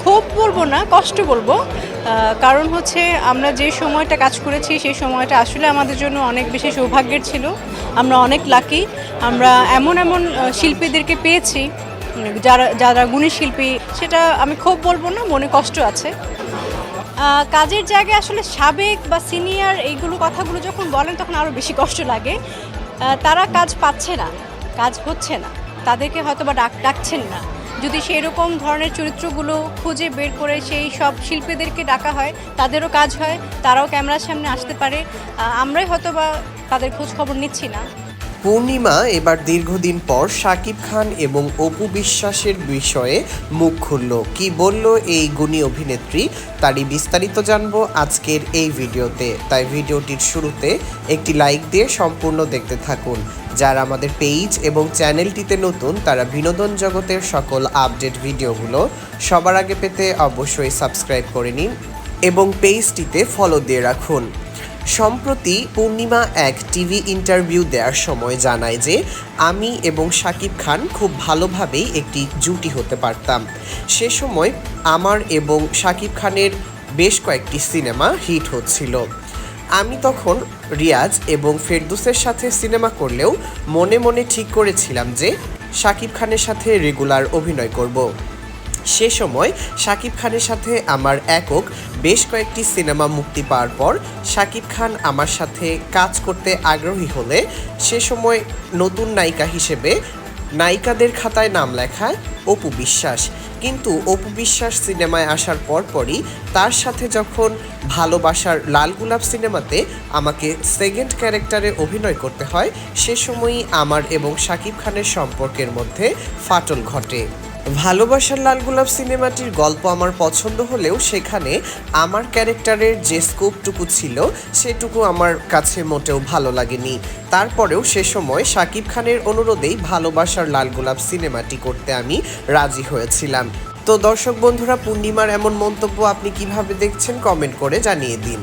ক্ষোভ বলব না, কষ্ট বলব। কারণ হচ্ছে আমরা যে সময়টা কাজ করেছি, সেই সময়টা আসলে আমাদের জন্য অনেক বেশি সৌভাগ্যের ছিল। আমরা অনেক লাকি আমরা এমন এমন শিল্পীদেরকে পেয়েছি, যারা যারা গুণী শিল্পী, সেটা আমি ক্ষোভ বলব না, মনে কষ্ট আছে। কাজের জায়গায় আসলে সাবেক বা সিনিয়র এইগুলো কথাগুলো যখন বলেন, তখন আরও বেশি কষ্ট লাগে। তারা কাজ পাচ্ছে না, কাজ হচ্ছে না। তাদেরকে হয়তো বা ডাক, ডাকছেন না। যদি সেই রকম ধরনের চরিত্রগুলো খুঁজে বের করে সেই সব শিল্পীদেরকে ডাকা হয়, তাদেরও কাজ হয়, তারাও ক্যামেরার সামনে আসতে পারে আমরাই হয়তো বা তাদের খোঁজ খবর নিচ্ছি না। পূর্ণিমা এবার দীর্ঘদিন পর শাকিব খান এবং অপু বিশ্বাসের বিষয়ে মুখ খুলল। কি বলল এই গুণী অভিনেত্রী? তারই বিস্তারিত জানব আজকের এই ভিডিওতে। তাই ভিডিওটির শুরুতে একটি লাইক দিয়ে সম্পূর্ণ দেখতে থাকুন। যারা আমাদের পেজ এবং চ্যানেলটিতে নতুন, তারা বিনোদন জগতের সকল আপডেট ভিডিওগুলো সবার আগে পেতে অবশ্যই সাবস্ক্রাইব করে নিন এবং পেজটিতে ফলো দিয়ে রাখুন। সম্প্রতি পূর্ণিমা এক টিভি ইন্টারভিউ দেওয়ার সময় জানায় যে, আমি এবং শাকিব খান খুব ভালোভাবেই একটি জুটি হতে পারতাম। সে সময় আমার এবং শাকিব খানের বেশ কয়েকটি সিনেমা হিট হচ্ছিল। আমি তখন রিয়াজ এবং ফেরদুসের সাথে সিনেমা করলেও মনে মনে ঠিক করেছিলাম যে শাকিব খানের সাথে রেগুলার অভিনয় করব। সে সময় শাকিব খানের সাথে আমার একক বেশ কয়েকটি সিনেমা মুক্তি পাওয়ার পর শাকিব খান আমার সাথে কাজ করতে আগ্রহী হলে সে সময় নতুন নায়িকা হিসেবে নায়িকাদের খাতায় নাম লেখায় অপু বিশ্বাস। কিন্তু অপু বিশ্বাস সিনেমায় আসার পরপরই তার সাথে যখন ভালোবাসার লাল গোলাপ সিনেমাতে আমাকে সেকেন্ড ক্যারেক্টারে অভিনয় করতে হয়, সে সময়ই আমার এবং শাকিব খানের সম্পর্কের মধ্যে ফাটল ঘটে। ভালোবাসার লাল গোলাপ সিনেমাটির গল্প আমার পছন্দ হলেও সেখানে আমার ক্যারেক্টারের যে স্কোপটুকু ছিল, সেটুকু আমার কাছে মোটেও ভালো লাগেনি। তারপরেও সে সময় শাকিব খানের অনুরোধেই ভালোবাসার লাল গোলাপ সিনেমাটি করতে আমি রাজি হয়েছিলাম। তো দর্শক বন্ধুরা, পূর্ণিমার এমন মন্তব্য আপনি কীভাবে দেখছেন কমেন্ট করে জানিয়ে দিন।